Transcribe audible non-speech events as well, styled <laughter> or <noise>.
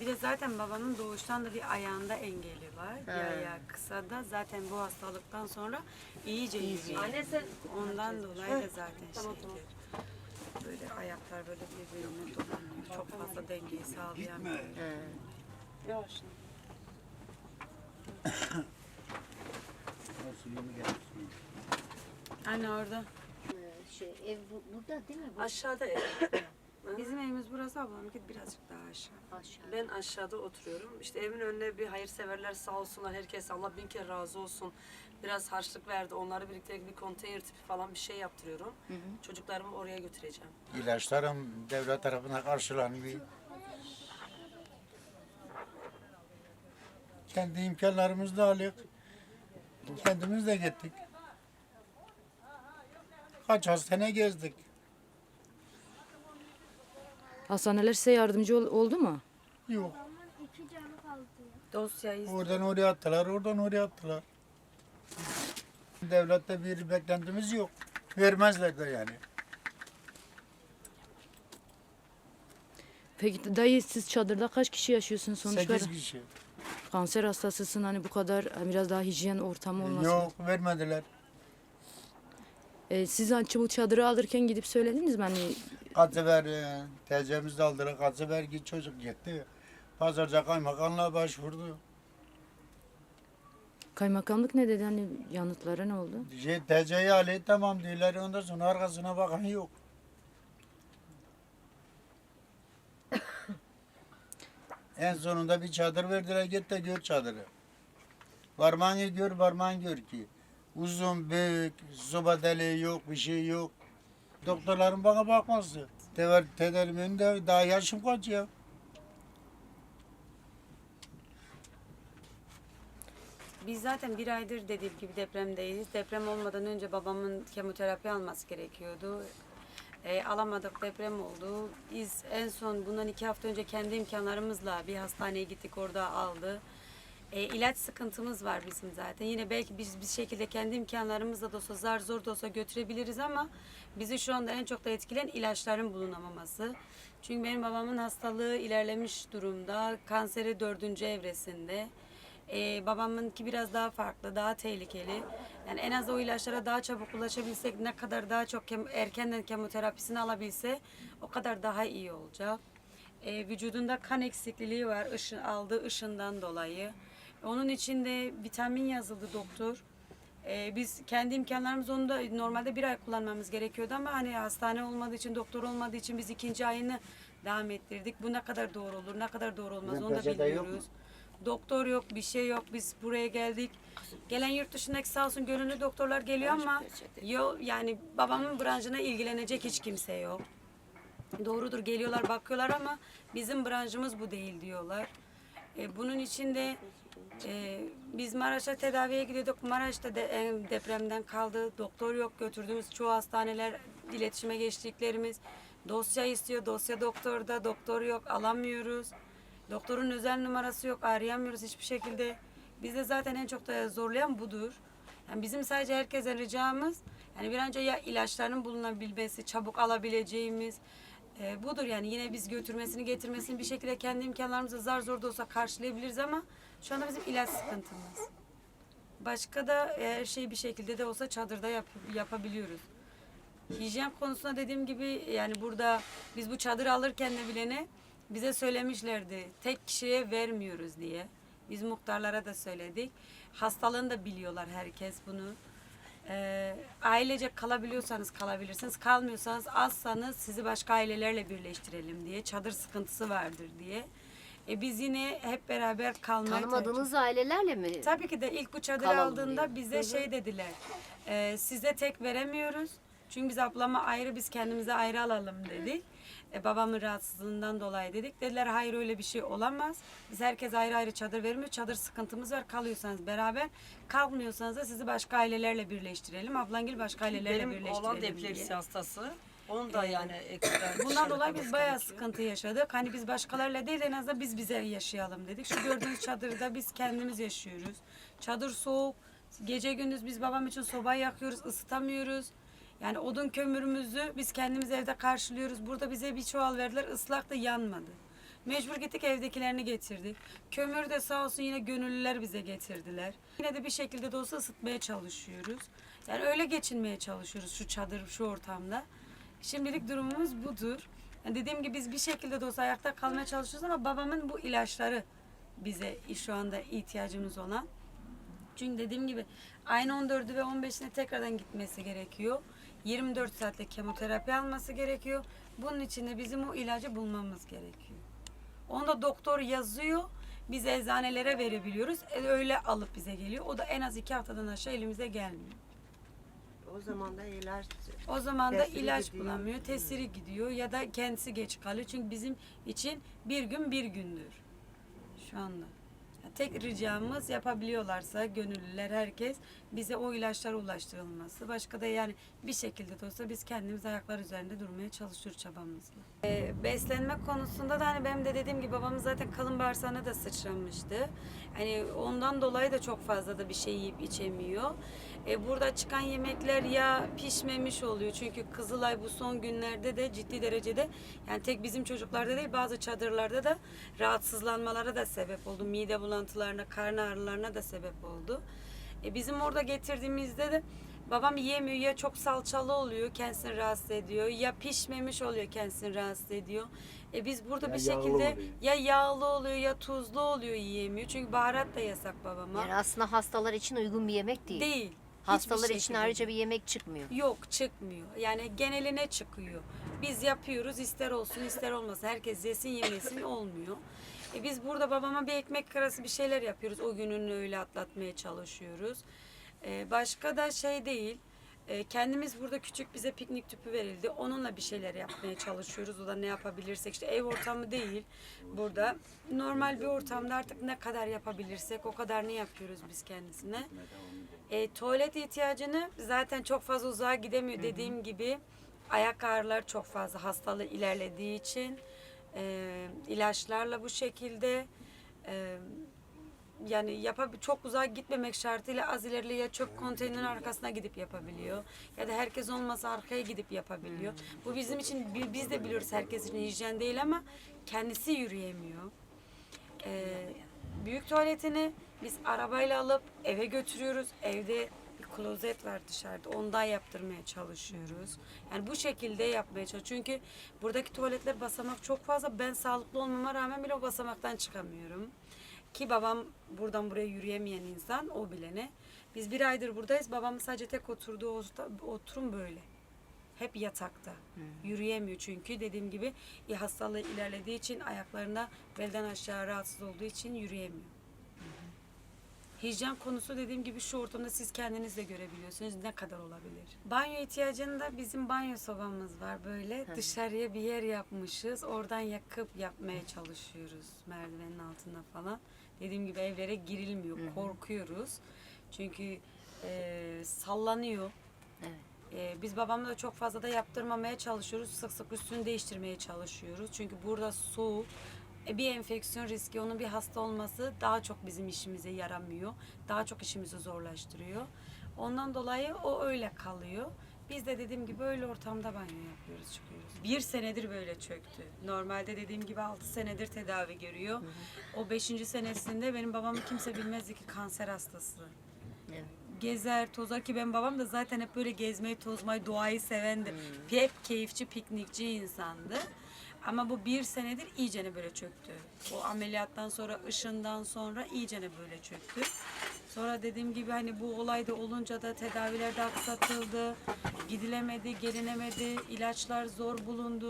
Bir de zaten babanın doğuştan da bir ayağında engeli var. Bir ayağı kısa da zaten bu hastalıktan sonra iyice yürüyor. Anne sen Ondan dolayı da zaten şeydir. Böyle ayaklar böyle birbirine dolanıyor. Çok fazla dengeyi sağlayan. Yavaş. Anne orada. Ee, şey ev bu- burada değil mi? Bu Aşağıda ev. <laughs> Bizim evimiz burası ablamınki birazcık daha aşağı. aşağı. Ben aşağıda oturuyorum. İşte evin önüne bir hayırseverler sağ olsunlar. Herkes Allah bin kere razı olsun. Biraz harçlık verdi. Onları birlikte bir konteyner tipi falan bir şey yaptırıyorum. Çocuklarımı oraya götüreceğim. İlaçlarım devlet tarafından karşılanmıyor. Kendi imkanlarımızla alıyoruz. Kendimiz de gittik. Kaç hastane gezdik. Hastaneler size yardımcı ol- oldu mu? Yok. İki canı kaldı. Dosyayı Oradan oraya attılar, oradan oraya attılar. Devlette bir beklentimiz yok. Vermezler de yani. Peki dayı siz çadırda kaç kişi yaşıyorsunuz sonuçta? Sekiz kişi. Kanser hastasısın hani bu kadar e, biraz daha hijyen ortamı olması. Yok, vermediler. E, siz hani bu çadırı alırken gidip söylediniz mi hani Kaç sefer e, teyzemiz de aldılar, kaç sefer git çocuk gitti. Pazarca kaymakamlığa başvurdu. kaymakamlık ne dedi hani yanıtları ne oldu? Şey, TC'yi alet tamam diyorlar, ondan sonra arkasına bakan yok. <coughs> en sonunda bir çadır verdiler, git de gör çadırı. Varmanı gör, varman gör ki. Uzun, büyük, soba deliği yok, bir şey yok. Doktorların bana bakması. Tever, tederimin de daha yaşım kaç ya. Biz zaten bir aydır dediğim gibi depremdeyiz. Deprem olmadan önce babamın kemoterapi alması gerekiyordu. E, alamadık deprem oldu. Biz en son bundan iki hafta önce kendi imkanlarımızla bir hastaneye gittik orada aldı. E, ilaç sıkıntımız var bizim zaten. Yine belki biz bir şekilde kendi imkanlarımızla da olsa zar zor da olsa götürebiliriz ama bizi şu anda en çok da etkileyen ilaçların bulunamaması. Çünkü benim babamın hastalığı ilerlemiş durumda. Kanseri dördüncü evresinde. Ee, babamınki biraz daha farklı, daha tehlikeli. Yani en az o ilaçlara daha çabuk ulaşabilsek, ne kadar daha çok kem- erkenden kemoterapisini alabilse o kadar daha iyi olacak. Ee, vücudunda kan eksikliği var ışın, aldığı ışından dolayı. Onun için de vitamin yazıldı doktor. Ee, biz kendi imkanlarımız onu da normalde bir ay kullanmamız gerekiyordu ama hani hastane olmadığı için, doktor olmadığı için biz ikinci ayını devam ettirdik. Bu ne kadar doğru olur, ne kadar doğru olmaz onu da peçete yok mu? bilmiyoruz. Doktor yok, bir şey yok. Biz buraya geldik. Gelen yurt dışındaki sağ olsun gönüllü doktorlar geliyor ama yok yani babamın branşına ilgilenecek hiç kimse yok. Doğrudur geliyorlar bakıyorlar ama bizim branşımız bu değil diyorlar. E, bunun için de e, biz Maraş'a tedaviye gidiyorduk. Maraş'ta de, e, depremden kaldı. Doktor yok götürdüğümüz çoğu hastaneler iletişime geçtiklerimiz. Dosya istiyor. Dosya doktorda. Doktor yok alamıyoruz. Doktorun özel numarası yok. Arayamıyoruz hiçbir şekilde. Bizde zaten en çok da zorlayan budur. Yani bizim sadece herkese ricamız yani bir an önce ya ilaçların bulunabilmesi, çabuk alabileceğimiz e, budur yani yine biz götürmesini getirmesini bir şekilde kendi imkanlarımızla zar zor da olsa karşılayabiliriz ama şu anda bizim ilaç sıkıntımız. Başka da her şeyi bir şekilde de olsa çadırda yap, yapabiliyoruz. Hijyen konusunda dediğim gibi yani burada biz bu çadırı alırken de bilene bize söylemişlerdi tek kişiye vermiyoruz diye. Biz muhtarlara da söyledik. Hastalığını da biliyorlar herkes bunu. Ee, ailece kalabiliyorsanız kalabilirsiniz. Kalmıyorsanız azsanız sizi başka ailelerle birleştirelim diye. Çadır sıkıntısı vardır diye. E biz yine hep beraber kalmayı Tanımadığınız ailelerle mi? Tabii ki de ilk bu çadır Kalalım aldığında diyor. bize şey dediler. e, size tek veremiyoruz. Çünkü biz ablama ayrı biz kendimize ayrı alalım dedik. E, babamın rahatsızlığından dolayı dedik. Dediler hayır öyle bir şey olamaz. Biz herkes ayrı ayrı çadır vermiyor. Çadır sıkıntımız var. Kalıyorsanız beraber. Kalmıyorsanız da sizi başka ailelerle birleştirelim. Ablangil başka ailelerle Benim birleştirelim oğlan da diye. epilepsi hastası. Onun da yani ekstra <clears throat> Bundan dolayı biz bayağı gerekiyor. sıkıntı yaşadık. Hani biz başkalarıyla değil en azından biz bize yaşayalım dedik. Şu gördüğünüz çadırda biz kendimiz yaşıyoruz. Çadır soğuk. Gece gündüz biz babam için soba yakıyoruz, ısıtamıyoruz. Yani odun kömürümüzü biz kendimiz evde karşılıyoruz. Burada bize bir çuval verdiler, ıslak da yanmadı. Mecbur gittik evdekilerini getirdik. Kömür de sağ olsun yine gönüllüler bize getirdiler. Yine de bir şekilde de olsa ısıtmaya çalışıyoruz. Yani öyle geçinmeye çalışıyoruz şu çadır, şu ortamda. Şimdilik durumumuz budur. Yani dediğim gibi biz bir şekilde de olsa ayakta kalmaya çalışıyoruz ama babamın bu ilaçları bize şu anda ihtiyacımız olan. Çünkü dediğim gibi aynı 14'ü ve 15'ine tekrardan gitmesi gerekiyor. 24 saatlik kemoterapi alması gerekiyor. Bunun için de bizim o ilacı bulmamız gerekiyor. Onu da doktor yazıyor. Biz eczanelere verebiliyoruz. E, Öyle alıp bize geliyor. O da en az iki haftadan aşağı elimize gelmiyor. O zaman da ilaç O zaman da Tesiri ilaç gidiyor. bulamıyor. Tesiri gidiyor ya da kendisi geç kalıyor. Çünkü bizim için bir gün bir gündür. Şu anda. Tek ricamız yapabiliyorlarsa gönüllüler herkes bize o ilaçlar ulaştırılması. Başka da yani bir şekilde de olsa biz kendimiz ayaklar üzerinde durmaya çalışıyoruz çabamızla. Ee, beslenme konusunda da hani benim de dediğim gibi babamız zaten kalın bağırsağına da sıçramıştı. Hani ondan dolayı da çok fazla da bir şey yiyip içemiyor. E, burada çıkan yemekler ya pişmemiş oluyor. Çünkü Kızılay bu son günlerde de ciddi derecede yani tek bizim çocuklarda değil bazı çadırlarda da rahatsızlanmalara da sebep oldu. Mide bulantılarına, karın ağrılarına da sebep oldu. E, bizim orada getirdiğimizde de babam yemiyor ya çok salçalı oluyor kendisini rahatsız ediyor ya pişmemiş oluyor kendisini rahatsız ediyor. E biz burada Ya bir yağlı şekilde oluyor. ya yağlı oluyor ya tuzlu oluyor yiyemiyor. Çünkü baharat da yasak babama. Yani aslında hastalar için uygun bir yemek değil. Değil. Hastalar için şekilde ayrıca bir yemek çıkmıyor. Yok çıkmıyor. Yani geneline çıkıyor. Biz yapıyoruz ister olsun ister olmasın. Herkes yesin yemesin olmuyor. E biz burada babama bir ekmek arası bir şeyler yapıyoruz. O gününü öyle atlatmaya çalışıyoruz. E başka da şey değil. E, kendimiz burada küçük bize piknik tüpü verildi. Onunla bir şeyler yapmaya çalışıyoruz. O da ne yapabilirsek. işte ev ortamı değil burada. Normal bir ortamda artık ne kadar yapabilirsek o kadar ne yapıyoruz biz kendisine. E, tuvalet ihtiyacını zaten çok fazla uzağa gidemiyor dediğim gibi. Ayak ağrıları çok fazla hastalığı ilerlediği için e, ilaçlarla bu şekilde e, yani yapab çok uzağa gitmemek şartıyla az ileride ya çöp konteynerin arkasına gidip yapabiliyor ya da herkes olmasa arkaya gidip yapabiliyor. Bu bizim için bi- biz de biliyoruz herkes için hijyen değil ama kendisi yürüyemiyor. Ee, büyük tuvaletini biz arabayla alıp eve götürüyoruz. Evde bir klozet var dışarıda. Ondan yaptırmaya çalışıyoruz. Yani bu şekilde yapmaya çalışıyoruz. Çünkü buradaki tuvaletler basamak çok fazla. Ben sağlıklı olmama rağmen bile o basamaktan çıkamıyorum. Ki babam buradan buraya yürüyemeyen insan o bilene. Biz bir aydır buradayız. Babam sadece tek oturduğu oturum böyle. Hep yatakta. Yürüyemiyor çünkü dediğim gibi hastalığı ilerlediği için ayaklarında belden aşağı rahatsız olduğu için yürüyemiyor. Hijyen konusu dediğim gibi şu ortamda siz kendiniz de görebiliyorsunuz ne kadar olabilir. Banyo ihtiyacında bizim banyo sobamız var böyle. Dışarıya bir yer yapmışız. Oradan yakıp yapmaya çalışıyoruz merdivenin altında falan. Dediğim gibi evlere girilmiyor. Korkuyoruz. Çünkü e, sallanıyor. Ee, biz babamla da çok fazla da yaptırmamaya çalışıyoruz. Sık sık üstünü değiştirmeye çalışıyoruz. Çünkü burada soğuk. E, bir enfeksiyon riski, onun bir hasta olması daha çok bizim işimize yaramıyor. Daha çok işimizi zorlaştırıyor. Ondan dolayı o öyle kalıyor. Biz de dediğim gibi öyle ortamda banyo yapıyoruz, çıkıyoruz. Bir senedir böyle çöktü. Normalde dediğim gibi altı senedir tedavi görüyor. O beşinci senesinde benim babamı kimse bilmezdi ki kanser hastası Evet. gezer, tozar ki ben babam da zaten hep böyle gezmeyi, tozmayı, doğayı sevendi. Hep keyifçi, piknikçi insandı. Ama bu bir senedir iyicene böyle çöktü. O ameliyattan sonra, ışından sonra iyicene böyle çöktü. Sonra dediğim gibi hani bu olay da olunca da tedaviler de aksatıldı. Gidilemedi, gelinemedi, ilaçlar zor bulundu.